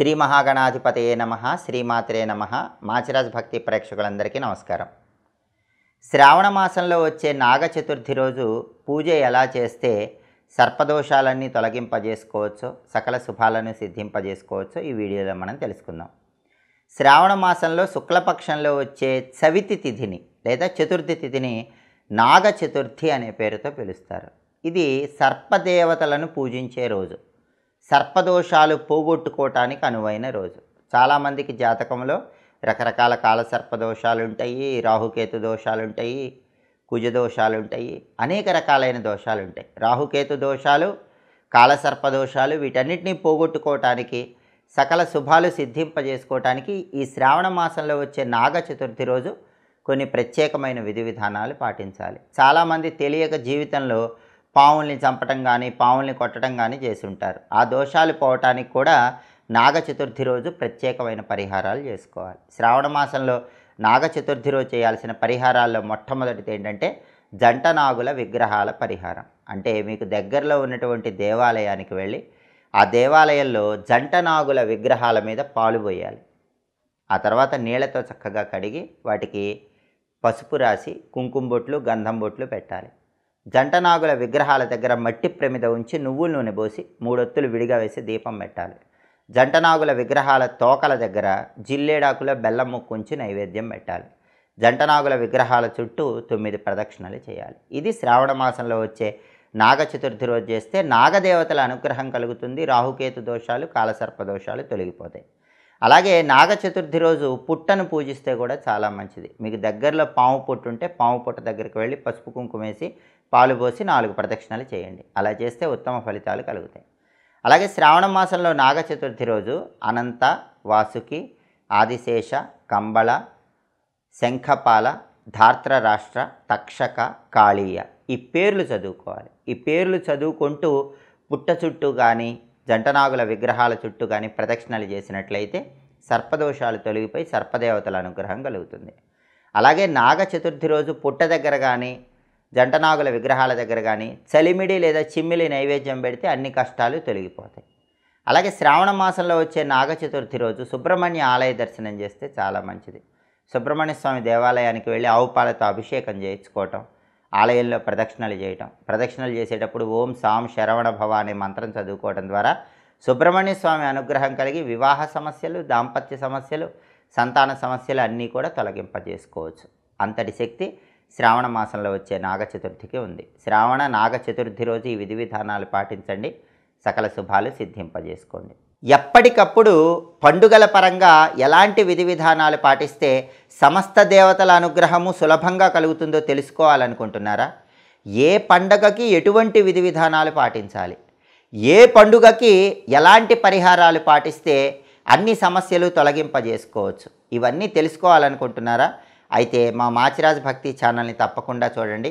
శ్రీ మహాగణాధిపతయే నమ శ్రీమాత్రే నమ. మాచిరాజ్ భక్తి ప్రేక్షకులందరికీ నమస్కారం. శ్రావణ మాసంలో వచ్చే నాగ చతుర్థి రోజు పూజ ఎలా చేస్తే సర్పదోషాలన్నీ తొలగింపజేసుకోవచ్చు సకల శుభాలను సిద్ధింపజేసుకోవచ్చు ఈ వీడియోలో మనం తెలుసుకుందాం. శ్రావణ మాసంలో శుక్లపక్షంలో వచ్చే చవితి తిథిని లేదా చతుర్థి తిథిని నాగ చతుర్థి అనే పేరుతో పిలుస్తారు. ఇది సర్పదేవతలను పూజించే రోజు. సర్పదోషాలు పోగొట్టుకోవటానికి అనువైన రోజు. చాలామందికి జాతకంలో రకరకాల కాల సర్పదోషాలు ఉంటాయి రాహుకేతు దోషాలు ఉంటాయి కుజదోషాలు ఉంటాయి అనేక రకాలైన దోషాలు ఉంటాయి. రాహుకేతు దోషాలు కాలసర్ప దోషాలు వీటన్నిటిని పోగొట్టుకోవటానికి సకల శుభాలు సిద్ధింపజేసుకోవటానికి ఈ శ్రావణ మాసంలో వచ్చే నాగ చతుర్థి రోజు కొన్ని ప్రత్యేకమైన విధి విధానాలు పాటించాలి. చాలామంది తెలియక జీవితంలో పావుల్ని చంపటం కానీ పావుల్ని కొట్టడం కానీ చేసి ఉంటారు ఆ దోషాలు పోవటానికి కూడా నాగ చతుర్థి రోజు ప్రత్యేకమైన పరిహారాలు చేసుకోవాలి. శ్రావణ మాసంలో నాగ చతుర్థి రోజు చేయాల్సిన పరిహారాల్లో మొట్టమొదటిది ఏంటంటే జంట నాగుల విగ్రహాల పరిహారం. అంటే మీకు దగ్గరలో ఉన్నటువంటి దేవాలయానికి వెళ్ళి ఆ దేవాలయంలో జంట నాగుల విగ్రహాల మీద పాలు పోయాలి. ఆ తర్వాత నీళ్ళతో చక్కగా కడిగి వాటికి పసుపు రాసి కుంకుమ బొట్లు గంధం బొట్లు పెట్టాలి. జంటనాగుల విగ్రహాల దగ్గర మట్టి ప్రమిద ఉంచి నువ్వుల నూనె పోసి మూడొత్తులు విడిగా వేసి దీపం పెట్టాలి. జంటనాగుల విగ్రహాల తోకల దగ్గర జిల్లేడాకుల బెల్లం ముక్కు ఉంచి నైవేద్యం పెట్టాలి. జంటనాగుల విగ్రహాల చుట్టూ తొమ్మిది ప్రదక్షిణలు చేయాలి. ఇది శ్రావణ మాసంలో వచ్చే నాగ చతుర్థి రోజు చేస్తే నాగదేవతల అనుగ్రహం కలుగుతుంది. రాహుకేతు దోషాలు కాలసర్ప దోషాలు తొలగిపోతాయి. అలాగే నాగ చతుర్థి రోజు పుట్టను పూజిస్తే కూడా చాలా మంచిది. మీకు దగ్గరలో పాము పొట్టు ఉంటే పాము పుట్ట దగ్గరికి వెళ్ళి పసుపు కుంకుమ వేసి పాలు పోసి నాలుగు ప్రదక్షిణలు చేయండి. అలా చేస్తే ఉత్తమ ఫలితాలు కలుగుతాయి. అలాగే శ్రావణ మాసంలో నాగ చతుర్థి రోజు అనంత వాసుకి ఆదిశేష కంబళ శంఖపాల ధార్త్ర రాష్ట్ర తక్షక కాళీయ ఈ పేర్లు చదువుకోవాలి. ఈ పేర్లు చదువుకుంటూ పుట్ట చుట్టూ కానీ జంటనాగుల విగ్రహాల చుట్టూ కానీ ప్రదక్షిణలు చేసినట్లయితే సర్పదోషాలు తొలగిపోయి సర్పదేవతల అనుగ్రహం కలుగుతుంది. అలాగే నాగ చతుర్థి రోజు పుట్ట దగ్గర కానీ జంటనాగుల విగ్రహాల దగ్గర కానీ చలిమిడి లేదా చిమ్మిలి నైవేద్యం పెడితే అన్ని కష్టాలు తొలగిపోతాయి. అలాగే శ్రావణ మాసంలో వచ్చే నాగ చతుర్థి రోజు సుబ్రహ్మణ్య ఆలయ దర్శనం చేస్తే చాలా మంచిది. సుబ్రహ్మణ్య స్వామి దేవాలయానికి వెళ్ళి ఆవు పాలతో అభిషేకం చేయించుకోవటం ఆలయంలో ప్రదక్షిణలు చేయటం. ప్రదక్షిణలు చేసేటప్పుడు ఓం సాం శరవణ భవ అనే మంత్రం చదువుకోవడం ద్వారా సుబ్రహ్మణ్య స్వామి అనుగ్రహం కలిగి వివాహ సమస్యలు దాంపత్య సమస్యలు సంతాన సమస్యలు అన్నీ కూడా తొలగింపజేసుకోవచ్చు. అంతటి శక్తి శ్రావణ మాసంలో వచ్చే నాగ చతుర్థికి ఉంది. శ్రావణ నాగ చతుర్థి రోజు ఈ విధి విధానాలు పాటించండి. సకల శుభాలు సిద్ధింపజేసుకోండి. ఎప్పటికప్పుడు పండుగల పరంగా ఎలాంటి విధి విధానాలు పాటిస్తే సమస్త దేవతల అనుగ్రహము సులభంగా కలుగుతుందో తెలుసుకోవాలనుకుంటున్నారా? ఏ పండగకి ఎటువంటి విధి విధానాలు పాటించాలి? ఏ పండుగకి ఎలాంటి పరిహారాలు పాటిస్తే అన్ని సమస్యలు తొలగింపజేసుకోవచ్చు? ఇవన్నీ తెలుసుకోవాలనుకుంటున్నారా? అయితే మా మాచిరాజ్ భక్తి ఛానల్ని తప్పకుండా చూడండి.